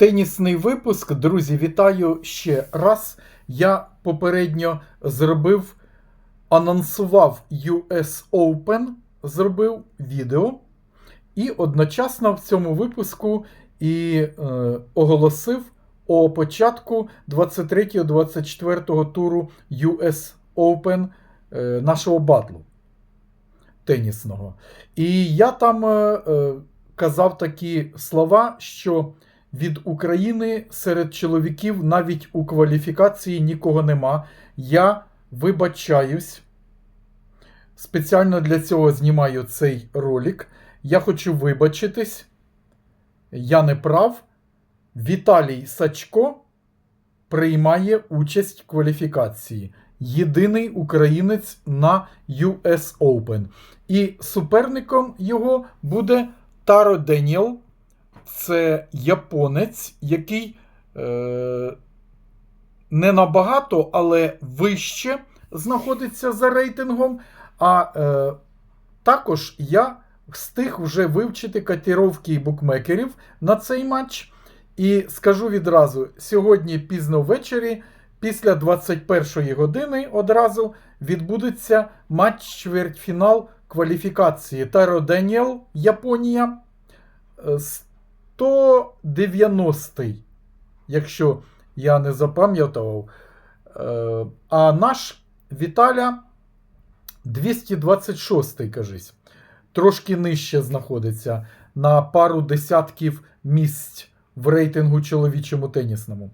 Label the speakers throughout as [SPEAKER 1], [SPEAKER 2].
[SPEAKER 1] Тенісний випуск, друзі, вітаю ще раз. Я попередньо зробив, анонсував US Open, зробив відео, і одночасно в цьому випуску і е, оголосив о початку 23-24 туру US Open е, нашого батлу тенісного. І я там е, е, казав такі слова, що від України серед чоловіків навіть у кваліфікації нікого нема. Я вибачаюсь. Спеціально для цього знімаю цей ролик. Я хочу вибачитись. Я не прав. Віталій Сачко приймає участь в кваліфікації. Єдиний українець на US Open. І суперником його буде Таро Деніел. Це японець, який е, не набагато, але вище знаходиться за рейтингом. А е, також я встиг вже вивчити котировки букмекерів на цей матч. І скажу відразу: сьогодні пізно ввечері, після 21 години, одразу відбудеться матч чвертьфінал кваліфікації Таро Деніел, Японія. Е, 190-й, якщо я не запам'ятував. Е, А наш Віталя 226-й, кажись. Трошки нижче знаходиться на пару десятків місць в рейтингу чоловічому тенісному.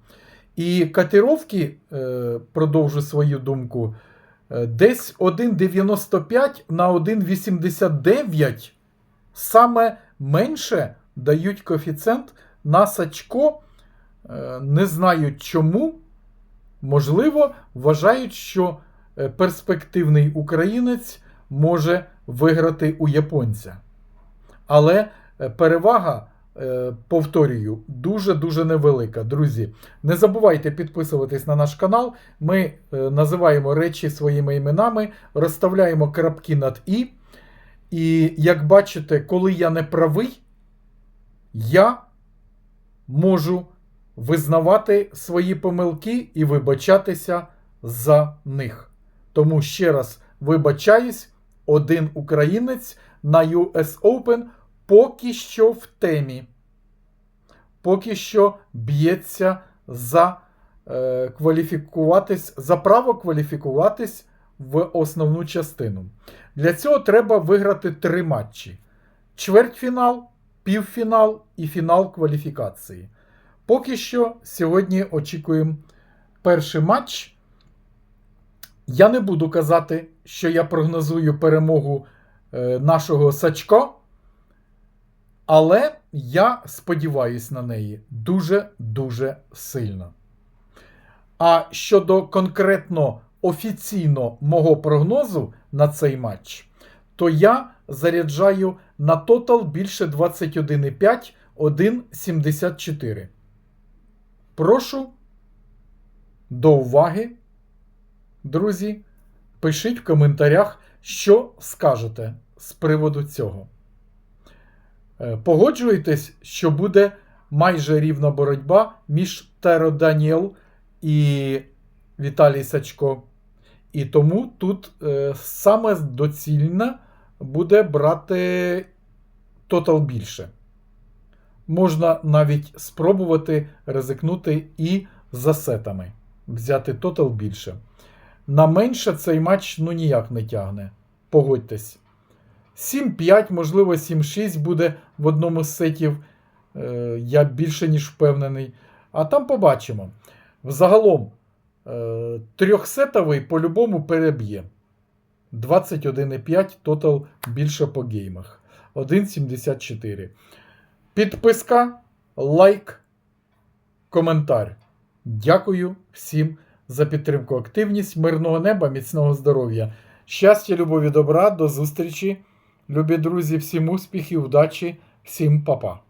[SPEAKER 1] І котировки, е, продовжу свою думку, е, десь 1,95 на 1,89 саме менше дають коефіцієнт на Сачко. Е, Не знають чому. Можливо, вважають, що е, перспективний українець може виграти у японця. Але е, перевага, повторюю, дуже-дуже невелика. Друзі, не забувайте підписуватись на наш канал. Ми називаємо речі своїми іменами, розставляємо крапки над І. І як бачите, коли я не правий, я можу визнавати свої помилки і вибачатися за них. Тому ще раз вибачаюсь, один українець на US Open поки що в темі. Поки що б'ється за е, кваліфікуватись, за право кваліфікуватись в основну частину. Для цього треба виграти три матчі: чвертьфінал, півфінал і фінал кваліфікації. Поки що сьогодні очікуємо перший матч. Я не буду казати, що я прогнозую перемогу е, нашого Сачко, але я сподіваюся на неї дуже-дуже сильно. А щодо конкретно офіційно мого прогнозу на цей матч, то я заряджаю на тотал більше 21,5 1,74. Прошу до уваги, друзі. Пишіть в коментарях, що скажете з приводу цього. Е, Погоджуєтесь, що буде майже рівна боротьба між Теро Даніел і Віталій Сачко. І тому тут е, саме доцільно буде брати тотал більше. Можна навіть спробувати ризикнути і за сетами, взяти тотал більше. На менше цей матч ну ніяк не тягне. Погодьтесь. 7-5, можливо, 7-6 буде в одному з сетів. Е, я більше ніж впевнений. А там побачимо. Взагалом, е, трьохсетовий по-любому переб'є. 21,5 тотал більше по геймах. 1,74. Підписка, лайк, коментар. Дякую всім за підтримку, активність, мирного неба, міцного здоров'я. Щастя, любові, добра, до зустрічі. Любі друзі, всім успіхів, удачі, всім па-па.